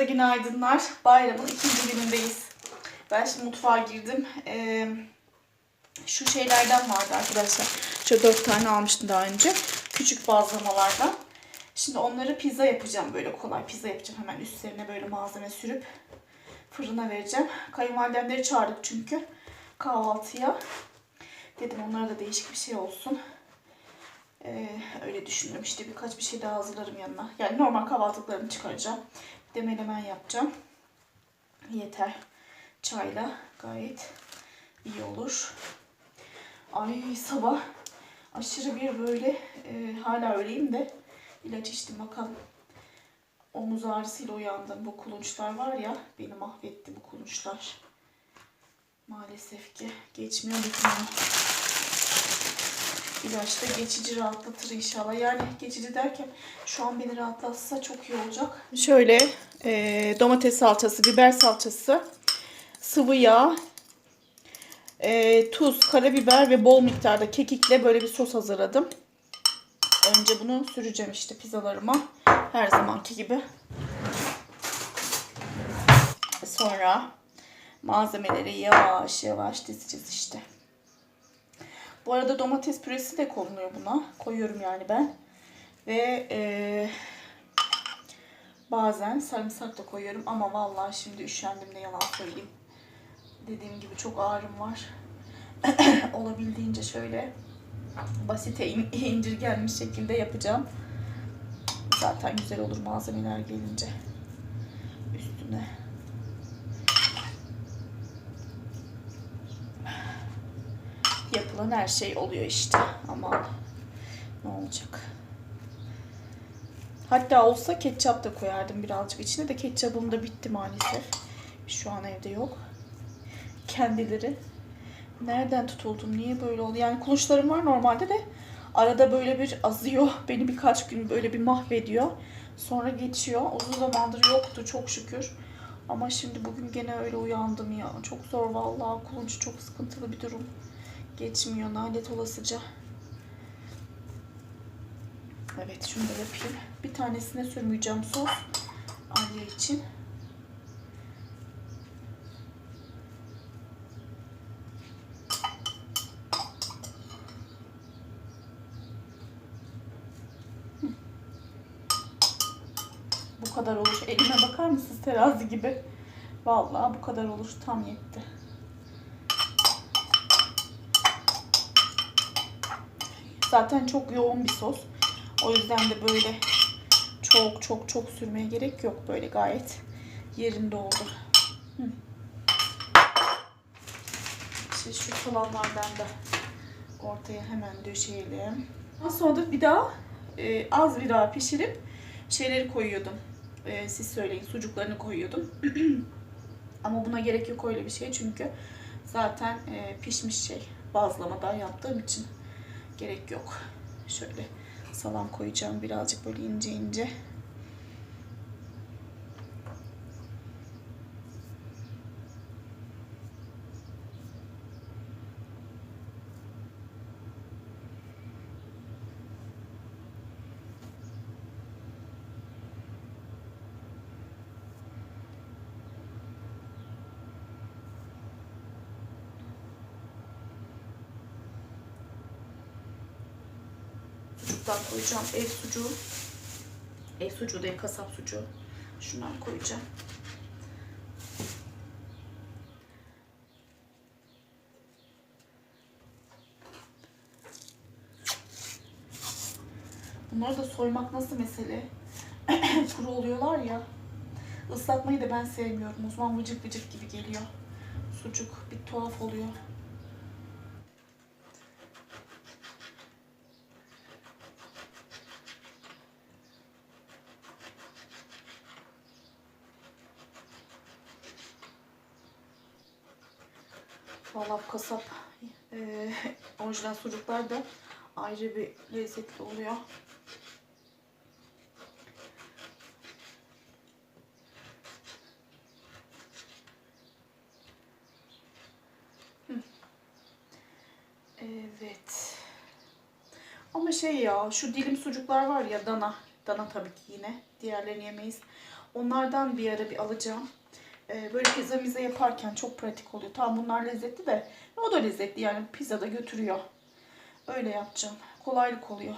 Herkese günaydınlar. Bayramın ikinci günündeyiz. Ben şimdi mutfağa girdim. Ee, şu şeylerden vardı arkadaşlar. Şöyle dört tane almıştım daha önce. Küçük bazlamalardan. Şimdi onları pizza yapacağım. Böyle kolay pizza yapacağım. Hemen üstlerine böyle malzeme sürüp fırına vereceğim. Kayınvalidemleri çağırdık çünkü kahvaltıya. Dedim onlara da değişik bir şey olsun. Ee, öyle düşündüm. İşte birkaç bir şey daha hazırlarım yanına. Yani normal kahvaltılıklarımı çıkaracağım. Bir de menemen yapacağım. Yeter. Çayla gayet iyi olur. Ay sabah aşırı bir böyle e, hala öyleyim de ilaç içtim bakalım. Omuz ağrısıyla uyandım. Bu kulunçlar var ya beni mahvetti bu kulunçlar. Maalesef ki geçmiyor bitmiyor. İlaç da geçici rahatlatır inşallah. Yani geçici derken şu an beni rahatlatsa çok iyi olacak. Şöyle e, domates salçası, biber salçası, sıvı yağ, e, tuz, karabiber ve bol miktarda kekikle böyle bir sos hazırladım. Önce bunu süreceğim işte pizzalarıma. Her zamanki gibi. Sonra malzemeleri yavaş yavaş dizeceğiz işte. Bu arada domates püresi de konuluyor buna. Koyuyorum yani ben. Ve e, bazen sarımsak da koyuyorum. Ama vallahi şimdi üşendim ne yalan söyleyeyim. Dediğim gibi çok ağrım var. Olabildiğince şöyle basite in- indirgenmiş şekilde yapacağım. Zaten güzel olur malzemeler gelince. Üstüne. Yapılan her şey oluyor işte. Ama ne olacak? Hatta olsa ketçap da koyardım birazcık içine de ketçapım da bitti maalesef. Şu an evde yok. Kendileri nereden tutuldum? Niye böyle oldu? Yani kuluşlarım var normalde de arada böyle bir azıyor. Beni birkaç gün böyle bir mahvediyor. Sonra geçiyor. Uzun zamandır yoktu çok şükür. Ama şimdi bugün gene öyle uyandım ya. Çok zor vallahi. Kulunç çok sıkıntılı bir durum. Geçmiyor lanet olasıca. Evet şunu da yapayım. Bir tanesine sürmeyeceğim sos. Alya için. Bu kadar olur. Elime bakar mısınız terazi gibi? Vallahi bu kadar olur. Tam yetti. Zaten çok yoğun bir sos. O yüzden de böyle çok çok çok sürmeye gerek yok. Böyle gayet yerinde oldu. Hı. Şu kalanlardan da ortaya hemen döşeyelim. Sonra da bir daha e, az bir daha pişirip şeyleri koyuyordum. E, siz söyleyin sucuklarını koyuyordum. Ama buna gerek yok öyle bir şey çünkü zaten e, pişmiş şey bazlamadan yaptığım için gerek yok. Şöyle salam koyacağım birazcık böyle ince ince. Sucuktan koyacağım. Ev sucuğu. Ev sucuğu değil kasap sucuğu. Şundan koyacağım. Bunları da soymak nasıl mesele? Kuru oluyorlar ya. Islatmayı da ben sevmiyorum. O zaman vıcık vıcık gibi geliyor. Sucuk bir tuhaf oluyor. Vallahi kasap e, orijinal sucuklar da ayrı bir lezzetli oluyor. Evet. Ama şey ya şu dilim sucuklar var ya dana. Dana tabii ki yine. Diğerlerini yemeyiz. Onlardan bir ara bir alacağım. Ee, böyle pizza mize yaparken çok pratik oluyor. Tamam bunlar lezzetli de o da lezzetli yani pizza da götürüyor. Öyle yapacağım. Kolaylık oluyor.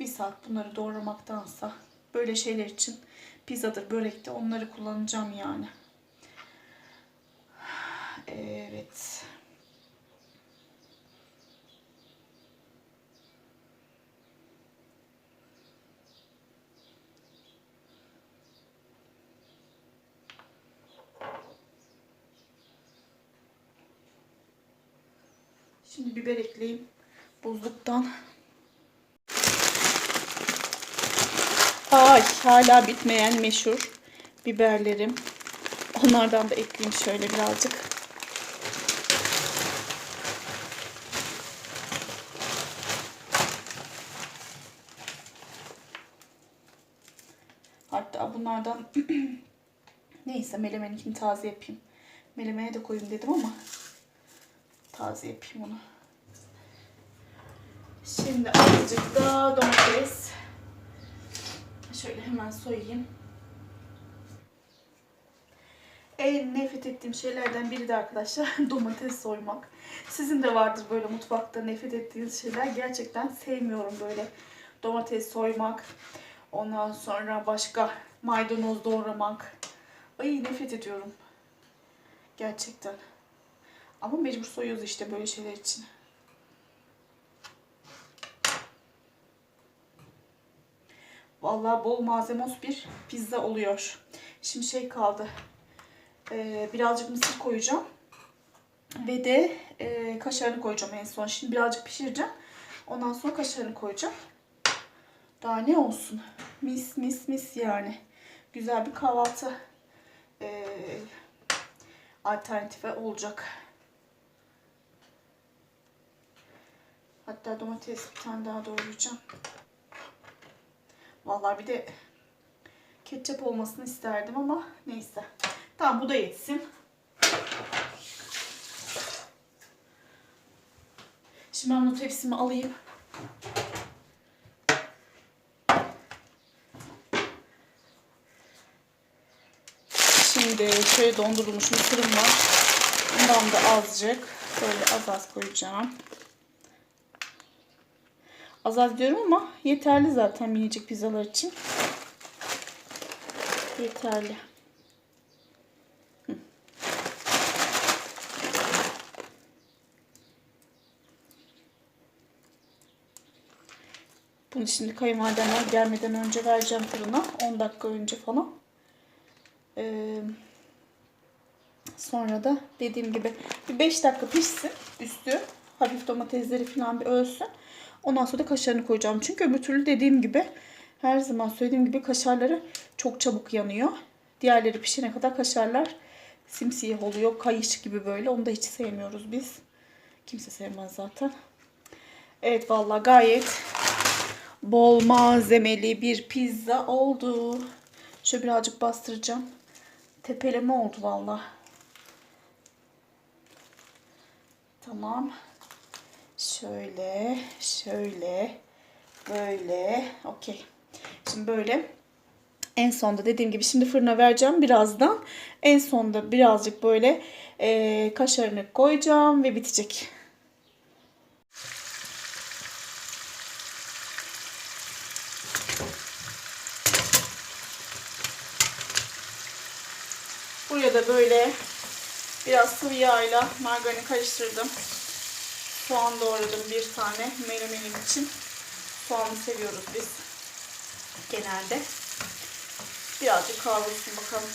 Bir saat bunları doğramaktansa böyle şeyler için pizzadır, börekte onları kullanacağım yani. Evet. Şimdi biber ekleyeyim buzluktan. Ay hala bitmeyen meşhur biberlerim. Onlardan da ekleyeyim şöyle birazcık. Hatta bunlardan neyse melemeninkini taze yapayım. Melemeye de koyayım dedim ama taze yapayım onu. Şimdi azıcık da domates. Şöyle hemen soyayım. En nefret ettiğim şeylerden biri de arkadaşlar domates soymak. Sizin de vardır böyle mutfakta nefret ettiğiniz şeyler. Gerçekten sevmiyorum böyle domates soymak. Ondan sonra başka maydanoz doğramak. Ay nefret ediyorum. Gerçekten. Ama mecbur soyuyoruz işte böyle şeyler için. Vallahi bol malzemos bir pizza oluyor. Şimdi şey kaldı. Ee, birazcık mısır koyacağım. Ve de e, kaşarını koyacağım en son. Şimdi birazcık pişireceğim. Ondan sonra kaşarını koyacağım. Daha ne olsun. Mis mis mis yani. Güzel bir kahvaltı e, alternatife olacak. Hatta domates bir tane daha doğrayacağım. Vallahi bir de ketçap olmasını isterdim ama neyse. Tamam bu da yetsin. Şimdi ben bu tepsimi alayım. Şimdi şöyle dondurulmuş mısırım var. Bundan da azıcık böyle az az koyacağım. Az az diyorum ama yeterli zaten minicik pizzalar için. Yeterli. Bunu şimdi kayınvalidemler gelmeden önce vereceğim fırına. 10 dakika önce falan. Ee, sonra da dediğim gibi bir 5 dakika pişsin üstü. Hafif domatesleri falan bir ölsün. Ondan sonra da kaşarını koyacağım. Çünkü öbür türlü dediğim gibi her zaman söylediğim gibi kaşarları çok çabuk yanıyor. Diğerleri pişene kadar kaşarlar simsiyah oluyor. Kayış gibi böyle. Onu da hiç sevmiyoruz biz. Kimse sevmez zaten. Evet vallahi gayet bol malzemeli bir pizza oldu. Şöyle birazcık bastıracağım. Tepeleme oldu vallahi. Tamam. Şöyle, şöyle, böyle. Okey. Şimdi böyle. En sonda dediğim gibi şimdi fırına vereceğim birazdan. En sonda birazcık böyle e, kaşarını koyacağım ve bitecek. Buraya da böyle biraz sıvı yağıyla margarini karıştırdım. Soğan doğradım bir tane menemenim için. Soğanı seviyoruz biz genelde. Birazcık kavrulsun bakalım.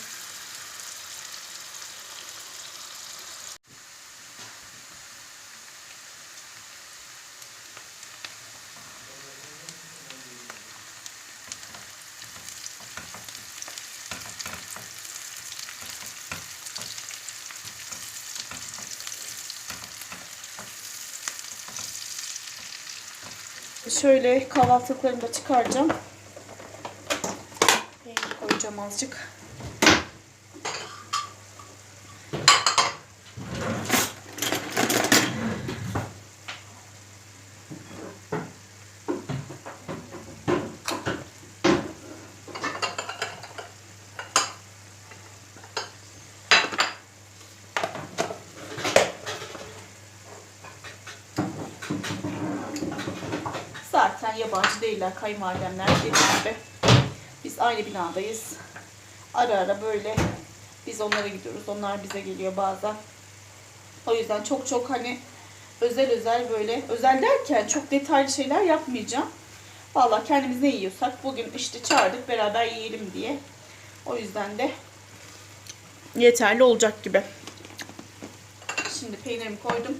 Şöyle kahvaltılıklarını da çıkaracağım. Peynir koyacağım azıcık. Değiller kayınvalidemler dediğim gibi. Biz aynı binadayız. Ara ara böyle biz onlara gidiyoruz. Onlar bize geliyor bazen. O yüzden çok çok hani özel özel böyle özel derken çok detaylı şeyler yapmayacağım. Vallahi kendimiz ne yiyorsak bugün işte çağırdık beraber yiyelim diye. O yüzden de yeterli olacak gibi. Şimdi peynirimi koydum.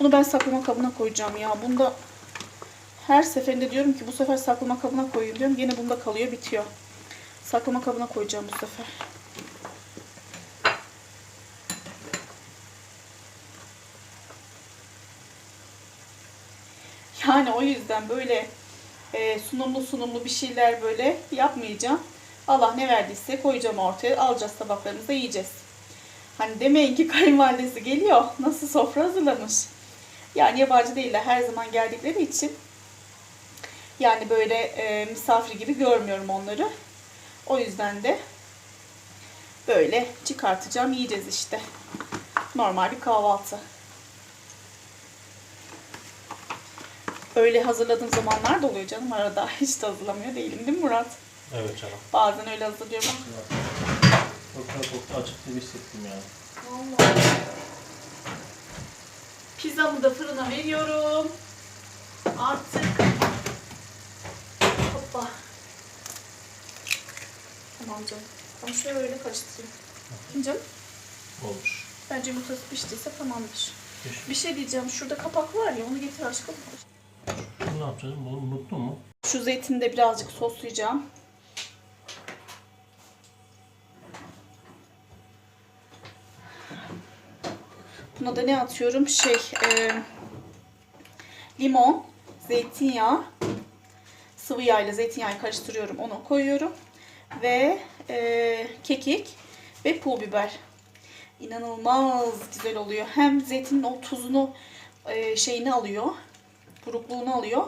Bunu ben saklama kabına koyacağım ya. Bunda her seferinde diyorum ki bu sefer saklama kabına koyayım diyorum. Yine bunda kalıyor bitiyor. Saklama kabına koyacağım bu sefer. Yani o yüzden böyle e, sunumlu sunumlu bir şeyler böyle yapmayacağım. Allah ne verdiyse koyacağım ortaya. Alacağız tabaklarımıza yiyeceğiz. Hani demeyin ki kayınvalidesi geliyor. Nasıl sofra hazırlamış. Yani yabancı değiller. Her zaman geldikleri için. Yani böyle e, misafir gibi görmüyorum onları. O yüzden de böyle çıkartacağım. Yiyeceğiz işte. Normal bir kahvaltı. Öyle hazırladığım zamanlar da oluyor canım arada. Hiç de hazırlamıyor değilim değil mi Murat? Evet canım. Bazen öyle hazırlıyorum. Kokta kokta açık gibi hissettim yani. Vallahi. Pizzamı da fırına veriyorum. Artık. Hoppa. Tamam canım. Ben şöyle öyle karıştırayım. Canım Olmuş. bence yumurtası piştiyse tamamdır. Piş. Bir şey diyeceğim. Şurada kapak var ya onu getir aşkım. Bunu ne yapacağız? Bunu unuttun mu? Şu zeytini de birazcık soslayacağım. Buna da ne atıyorum? Şey, e, limon, zeytinyağı, sıvı yağ ile zeytinyağı karıştırıyorum. Onu koyuyorum. Ve e, kekik ve pul biber. İnanılmaz güzel oluyor. Hem zeytinin o tuzunu e, şeyini alıyor. Burukluğunu alıyor.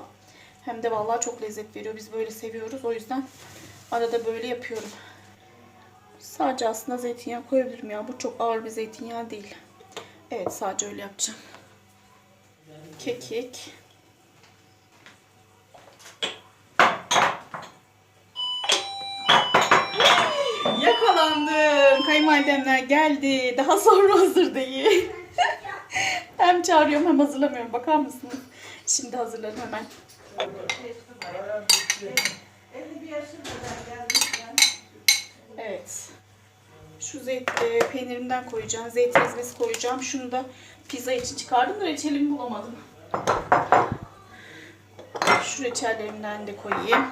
Hem de vallahi çok lezzet veriyor. Biz böyle seviyoruz. O yüzden arada böyle yapıyorum. Sadece aslında zeytinyağı koyabilirim ya. Bu çok ağır bir zeytinyağı değil. Evet sadece öyle yapacağım. Kekik. Yakalandım. Kayınvalidemler geldi. Daha sonra hazır değil. hem çağırıyorum hem hazırlamıyorum. Bakar mısınız? Şimdi hazırlarım hemen. Evet. Şu zeyt, e, peynirimden koyacağım. Zeytin ezmesi koyacağım. Şunu da pizza için çıkardım da reçelimi bulamadım. Şu reçellerimden de koyayım.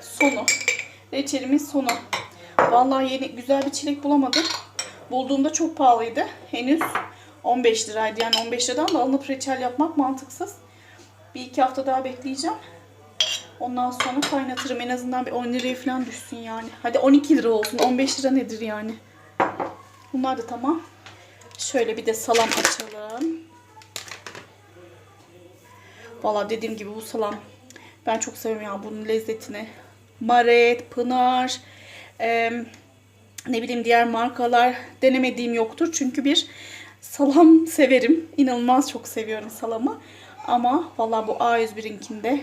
Sonu. Reçelimin sonu. Vallahi yeni güzel bir çilek bulamadım. Bulduğumda çok pahalıydı. Henüz 15 liraydı. Yani 15 liradan da alınıp reçel yapmak mantıksız. Bir iki hafta daha bekleyeceğim. Ondan sonra kaynatırım. En azından bir 10 liraya falan düşsün yani. Hadi 12 lira olsun. 15 lira nedir yani? Bunlar da tamam. Şöyle bir de salam açalım. Valla dediğim gibi bu salam ben çok seviyorum ya bunun lezzetini. Maret, Pınar, eee, ne bileyim diğer markalar denemediğim yoktur. Çünkü bir salam severim. İnanılmaz çok seviyorum salamı. Ama valla bu A101'inkinde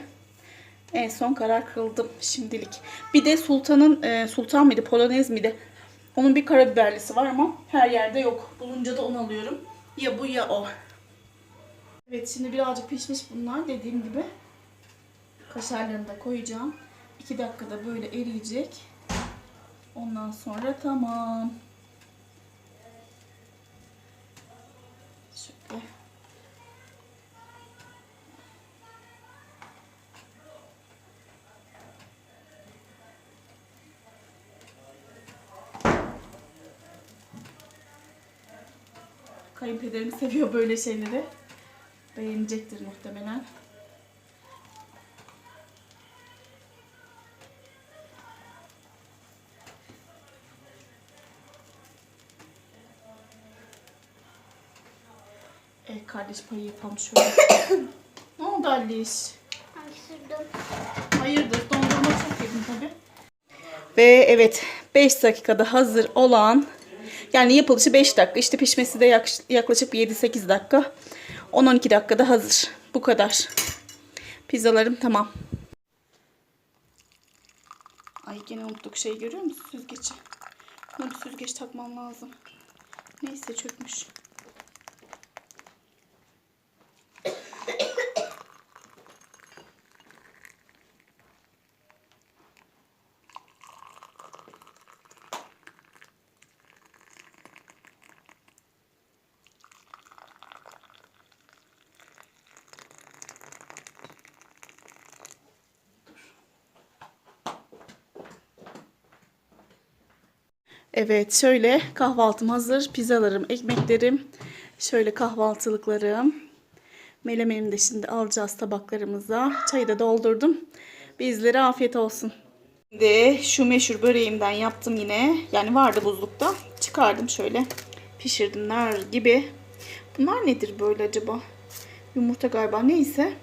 en son karar kıldım şimdilik. Bir de Sultan'ın, e, Sultan mıydı, Polonez miydi? Onun bir karabiberlisi var ama her yerde yok. Bulunca da onu alıyorum. Ya bu ya o. Evet şimdi birazcık pişmiş bunlar dediğim gibi. Kaşarlarını da koyacağım. 2 dakikada böyle eriyecek. Ondan sonra tamam. Kayınpederim seviyor böyle şeyleri. Beğenecektir muhtemelen. Evet kardeş payı yapalım şöyle. ne oldu Aliş? Hayırdır dondun Ve evet 5 dakikada hazır olan yani yapılışı 5 dakika işte pişmesi de yak- yaklaşık bir 7-8 dakika 10-12 dakikada hazır. Bu kadar. Pizzalarım tamam. Ay gene unuttuk şey görüyor musun süzgeci? Buna bir süzgeç takmam lazım. Neyse çökmüş. Evet şöyle kahvaltım hazır. Pizzalarım, ekmeklerim. Şöyle kahvaltılıklarım. Melemenimi de şimdi alacağız tabaklarımıza. Çayı da doldurdum. Bizlere afiyet olsun. Şimdi şu meşhur böreğimden yaptım yine. Yani vardı buzlukta. Çıkardım şöyle. Pişirdim nar gibi. Bunlar nedir böyle acaba? Yumurta galiba neyse.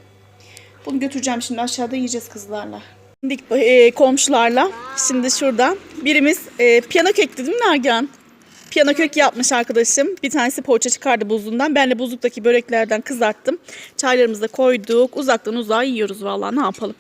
Bunu götüreceğim şimdi aşağıda yiyeceğiz kızlarla. Şimdi e, komşularla şimdi şuradan birimiz e, piyano kekti değil mi? Piyano kök yapmış arkadaşım. Bir tanesi poğaça çıkardı buzluğundan. Ben de buzluktaki böreklerden kızarttım. Çaylarımızı da koyduk. Uzaktan uzağa yiyoruz vallahi ne yapalım.